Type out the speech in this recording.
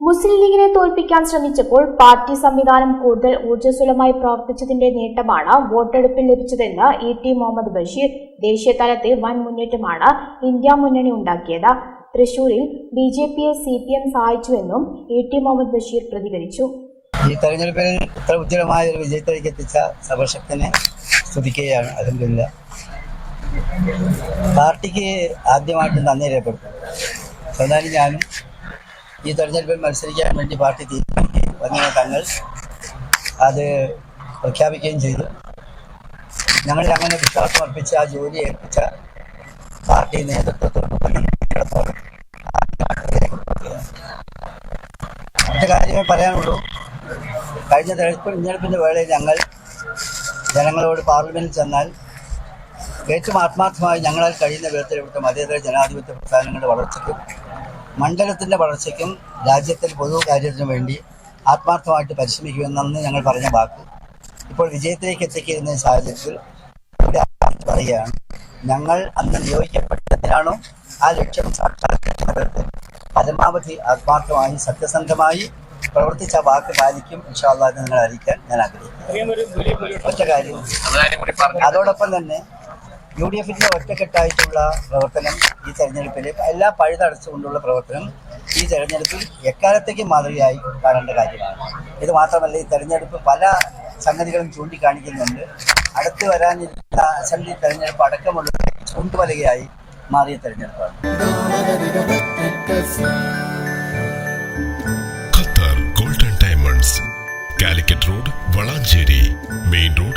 മുസ്ലിം ലീഗിനെ തോൽപ്പിക്കാൻ ശ്രമിച്ചപ്പോൾ പാർട്ടി സംവിധാനം കൂടുതൽ ഊർജസ്വലമായി പ്രവർത്തിച്ചതിന്റെ നേട്ടമാണ് വോട്ടെടുപ്പിൽ ലഭിച്ചതെന്ന് ഇ ടി മുഹമ്മദ് ബഷീർ ദേശീയ തലത്തിൽ വൻ മുന്നേറ്റമാണ് ഇന്ത്യ മുന്നണി ഉണ്ടാക്കിയത്. തൃശൂരിൽ ബി ജെ പിയെ സി പി എം സഹായിച്ചുവെന്നും ഇ ടി മുഹമ്മദ് ബഷീർ പ്രതികരിച്ചു. ഈ തെരഞ്ഞെടുപ്പിൽ ഇത്ര ഉജ്ജ്വലമായ ഒരു വിജയത്തിലേക്ക് എത്തിച്ച സർവശക്തനെ സ്തുതിക്കുകയാണ്. അതിന്റെ പാർട്ടിക്ക് ആദ്യമായിട്ട് നന്ദി രേഖപ്പെടുത്തും എന്നാലും ഞാനും ഈ തെരഞ്ഞെടുപ്പിൽ മത്സരിക്കാൻ വേണ്ടി പാർട്ടി തീരുമാനിക്കുകയും അങ്ങനെ തങ്ങൾ അത് പ്രഖ്യാപിക്കുകയും ചെയ്തു. ഞങ്ങളിൽ അങ്ങനെ വിശ്വാസം അർപ്പിച്ച് ആ ജോലി ഏൽപ്പിച്ച പാർട്ടി നേതൃത്വത്തോടൊപ്പം മറ്റു കാര്യമേ പറയാനുള്ളൂ. കഴിഞ്ഞ തെരഞ്ഞെടുപ്പ് തെരഞ്ഞെടുപ്പിന്റെ വേളയിൽ ഞങ്ങൾ ജനങ്ങളോട് പാർലമെന്റിൽ ചെന്നാൽ ഏറ്റവും ആത്മാർത്ഥമായി ഞങ്ങളാൽ കഴിയുന്ന വിധത്തിൽ ഇവിടുത്തെ മതേതര ജനാധിപത്യ പ്രസ്ഥാനങ്ങളുടെ വളർച്ചയ്ക്കും മണ്ഡലത്തിന്റെ വളർച്ചയ്ക്കും രാജ്യത്തിൽ പൊതു കാര്യത്തിനും വേണ്ടി ആത്മാർത്ഥമായിട്ട് പരിശ്രമിക്കുമെന്നു ഞങ്ങൾ പറഞ്ഞ വാക്ക്. ഇപ്പോൾ വിജയത്തിലേക്ക് എത്തിക്കുന്ന സാഹചര്യത്തിൽ പറയുകയാണ് ഞങ്ങൾ അന്ന് നിയോഗിക്കപ്പെട്ടതിനാണോ ആ ലക്ഷ്യം സാക്ഷാത്കരിക്കുന്നത് പരമാവധി ആത്മാർത്ഥമായി സത്യസന്ധമായി പ്രവർത്തിച്ച വാക്ക് പാലിക്കും. ഇൻഷാല്ലാതെ നിങ്ങളെ അറിയിക്കാൻ ഞാൻ ആഗ്രഹിക്കുന്നു. ഒറ്റ കാര്യം. അതോടൊപ്പം തന്നെ യു ഡി എഫിന്റെ ഒറ്റക്കെട്ടായിട്ടുള്ള പ്രവർത്തനം ഈ തെരഞ്ഞെടുപ്പിൽ എല്ലാ പഴുതടച്ചുകൊണ്ടുള്ള പ്രവർത്തനം ഈ തെരഞ്ഞെടുപ്പിൽ എക്കാലത്തേക്ക് മാതൃകയായി കാണേണ്ട കാര്യമാണ്. ഇത് മാത്രമല്ല ഈ തെരഞ്ഞെടുപ്പ് പല സംഗതികളും ചൂണ്ടിക്കാണിക്കുന്നുണ്ട്. അടുത്ത് വരാനിരുന്ന അസംബ്ലി തെരഞ്ഞെടുപ്പ് അടക്കമുള്ള ചൂണ്ടുവലകയായി മാറിയ തെരഞ്ഞെടുപ്പാണ്. Qatar golden diamonds Calicut road Valanchery main road.